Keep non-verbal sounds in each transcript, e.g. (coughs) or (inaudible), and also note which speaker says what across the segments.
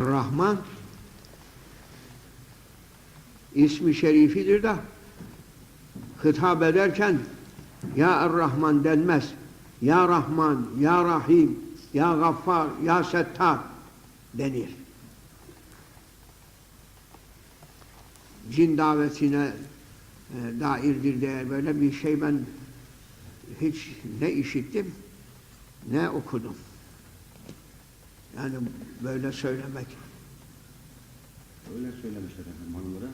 Speaker 1: Rahman ismi şerifidir de hitap ederken Ya Er-Rahman denmez. Ya Rahman, Ya Rahim, Ya Gaffar, Ya Settar denir. Cin davetine e, dairdir diye böyle bir şey ben hiç ne işittim ne okudum. Yani böyle söylemek.
Speaker 2: Öyle söylemişler efendim hanımlara.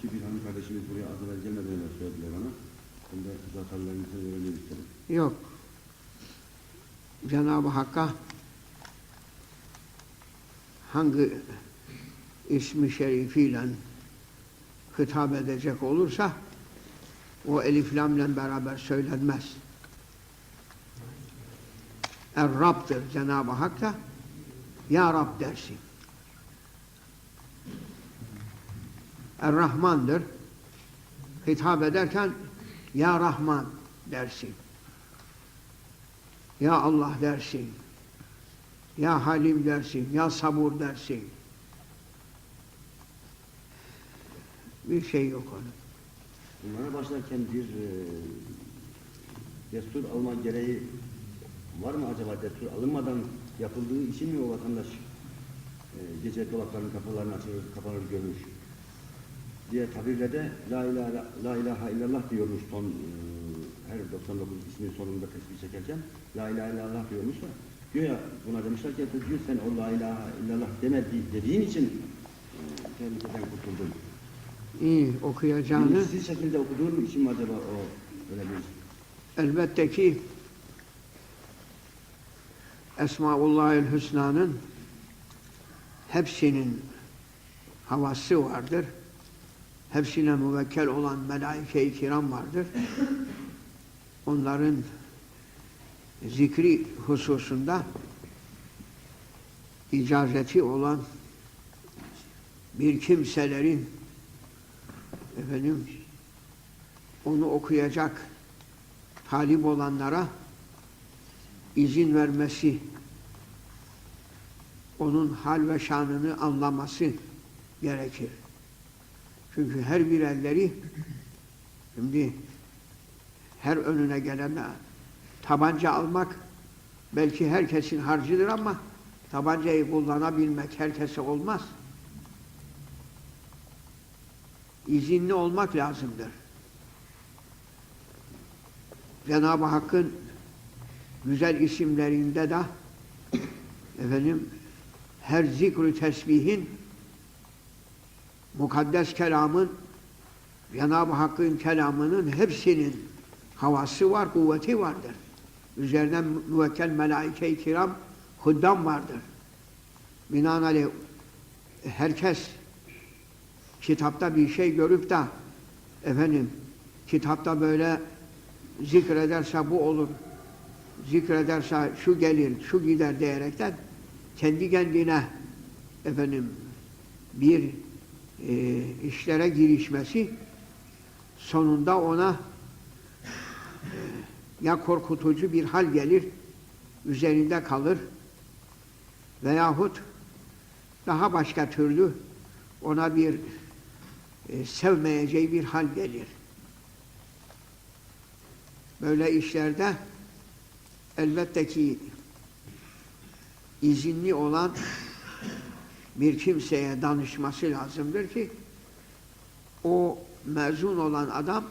Speaker 2: Ki bir hanım kardeşimiz buraya az evvel gelmeden öyle söylediler bana. Ben de zatarlarınızı öğrenmek istedim.
Speaker 1: Yok. Cenab-ı Hakk'a hangi ismi şerifiyle hitap edecek olursa o elif lamle beraber söylenmez. Er-Rab'dır Cenab-ı Hak da Ya Rab dersin. Er-Rahman'dır. Hitap ederken Ya Rahman dersin. Ya Allah dersin. Ya Halim dersin. Ya Sabur dersin. Bir şey yok onun.
Speaker 2: Bunlara başlarken bir e, destur alma gereği var mı acaba? Destur alınmadan yapıldığı için mi o vatandaş e, gece dolaplarının kapılarını açılır, kapanır görmüş? Diye tabirle de La ilahe, la ilahe illallah diyormuş son e, her 99 ismin sonunda tesbih çekerken La ilahe illallah diyormuş da diyor ya buna demişler ki diyor sen o La ilahe illallah demedi, dediğin için e, tehlikeden kurtuldun.
Speaker 1: İyi okuyacağını
Speaker 2: Bilinçsiz şekilde okuduğun için mi acaba o öyle bir
Speaker 1: elbette ki Esmaullahül Hüsna'nın hepsinin havası vardır. Hepsine müvekkel olan melaike-i kiram vardır. Onların zikri hususunda icazeti olan bir kimselerin efendim onu okuyacak talip olanlara izin vermesi, onun hal ve şanını anlaması gerekir. Çünkü her birerleri şimdi her önüne gelene tabanca almak belki herkesin harcıdır ama tabancayı kullanabilmek herkese olmaz. İzinli olmak lazımdır. Cenab-ı Hakk'ın güzel isimlerinde de efendim her zikru tesbihin mukaddes kelamın Cenab-ı Hakk'ın kelamının hepsinin havası var, kuvveti vardır. Üzerinden müvekkel melaike-i kiram huddam vardır. Binaenaleyh herkes kitapta bir şey görüp de efendim kitapta böyle zikrederse bu olur, zikrederse şu gelir, şu gider diyerekten kendi kendine efendim bir e, işlere girişmesi sonunda ona e, ya korkutucu bir hal gelir, üzerinde kalır veyahut daha başka türlü ona bir e, sevmeyeceği bir hal gelir. Böyle işlerde elbette ki izinli olan bir kimseye danışması lazımdır ki o mezun olan adam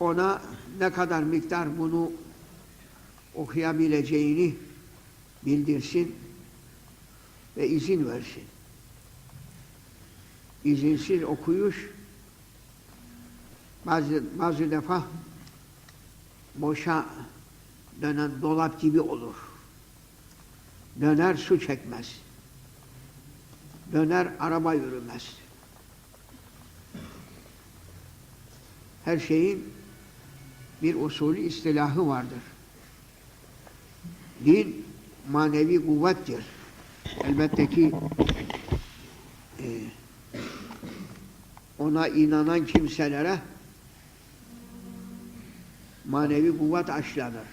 Speaker 1: ona ne kadar miktar bunu okuyabileceğini bildirsin ve izin versin. İzinsiz okuyuş bazı, bazı defa boşa dönen dolap gibi olur. Döner su çekmez. Döner araba yürümez. Her şeyin bir usulü istilahı vardır. Din manevi kuvvettir. Elbette ki e, ona inanan kimselere manevi kuvvet aşılanır.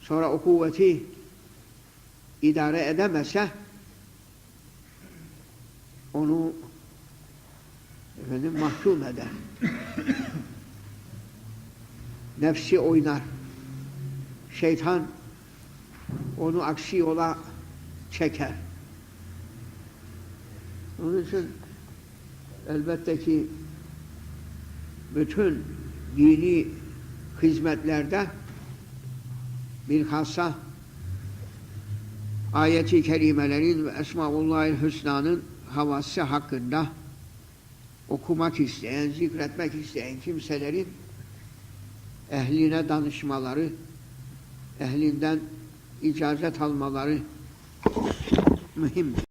Speaker 1: Sonra o kuvveti idare edemese onu efendim mahkum eder. (coughs) Nefsi oynar. Şeytan onu aksi yola çeker. Onun için elbette ki bütün dini hizmetlerde bilhassa ayeti kerimelerin ve Esmaullahil Hüsna'nın havası hakkında okumak isteyen, zikretmek isteyen kimselerin ehline danışmaları, ehlinden icazet almaları mühimdir.